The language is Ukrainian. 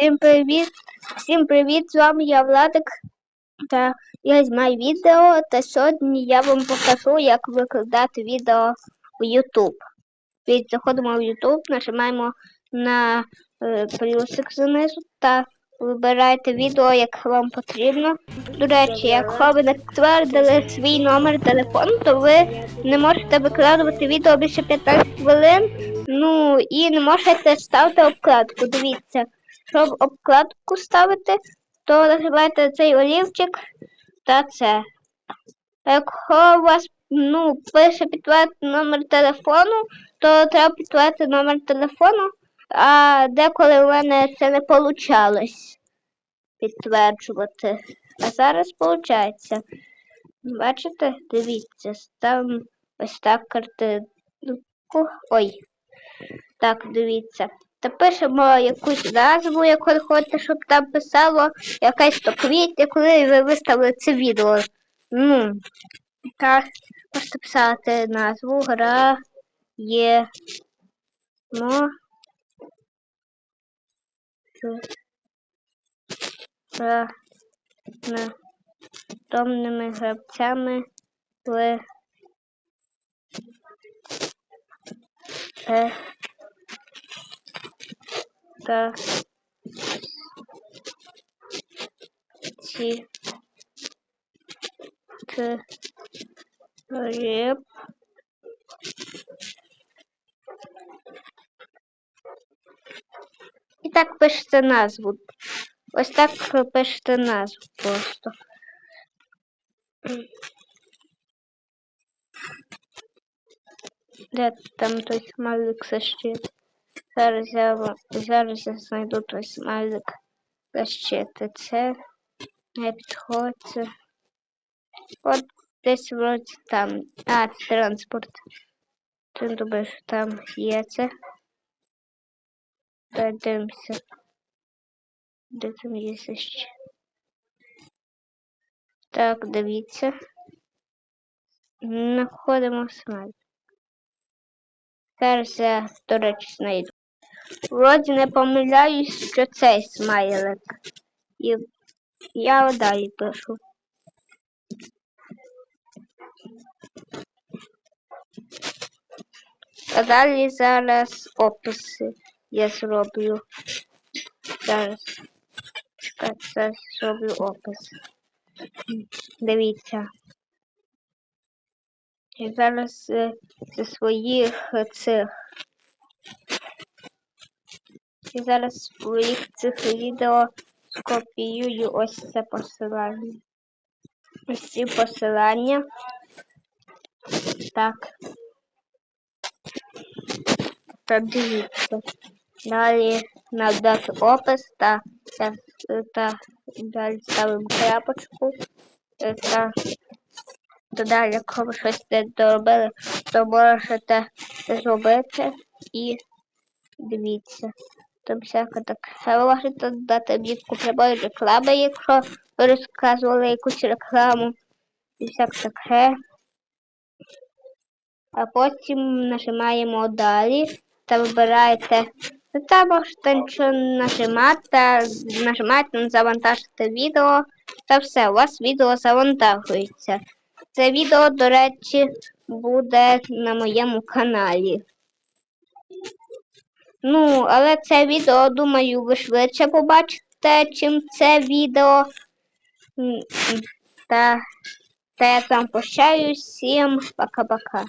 Всім привіт! Всім привіт! З вами я Владик та я знімаю відео. Та сьогодні я вам покажу, як викладати відео в YouTube. Від заходимо в YouTube, нажимаємо на е, плюсик знизу та вибираєте відео, як вам потрібно. До речі, якщо ви не підтвердили свій номер телефону, то ви не можете викладувати відео більше 15 хвилин. Ну і не можете ставити обкладку. Дивіться. Щоб обкладку ставити, то нажимаєте цей олівчик та це. Якщо у вас ну, пише підтвердити номер телефону, то треба підтвердити номер телефону, а деколи в мене це не получалось підтверджувати. А зараз виходить. Бачите, дивіться, ставимо ось так картинку. Ой. Так, дивіться. Та пишемо якусь назву, яку хочете, щоб там писало якась то квітня, коли ви виставили це відео. Ну, так, можете писати назву гра є. Мо з томними гравцями в е, та ці риб і так пишете назву. Ось так пишете назву просто. Де там той смайлик ще? Зараз я зараз я знайду той смайлик защити. Це не підходить. От десь вроді там. А, це транспорт. Ти думаєш, там є це. Дивимося. Де там є ще? Так, дивіться. Знаходимо смайлик. Зараз я, до. Вроді не помиляюсь, що цей смайлик. І я далі пишу. А далі зараз описи я зроблю. Зараз. Зараз зроблю опис. Дивіться. І зараз е, зі своїх цих і зараз своїх цих відео скопіюю ось це посилання. Ось ці посилання. Так. Та дивіться. Далі надати опис та, та, та далі ставимо крапочку. Та, то далі, якщо ви щось не доробили, то можете зробити і дивіться. Там всяка така. Ви можете дати мітку прямої реклами, якщо ви розказували якусь рекламу і всяке таке. А потім нажимаємо далі та вибираєте. Та можете нічого нажимати, нажимаєте на завантажити відео та все, у вас відео завантажується. Це відео, до речі, буде на моєму каналі. Ну, але це відео, думаю, ви швидше побачите, чим це відео. Та, та я там прощаюсь. Всім пока-пока.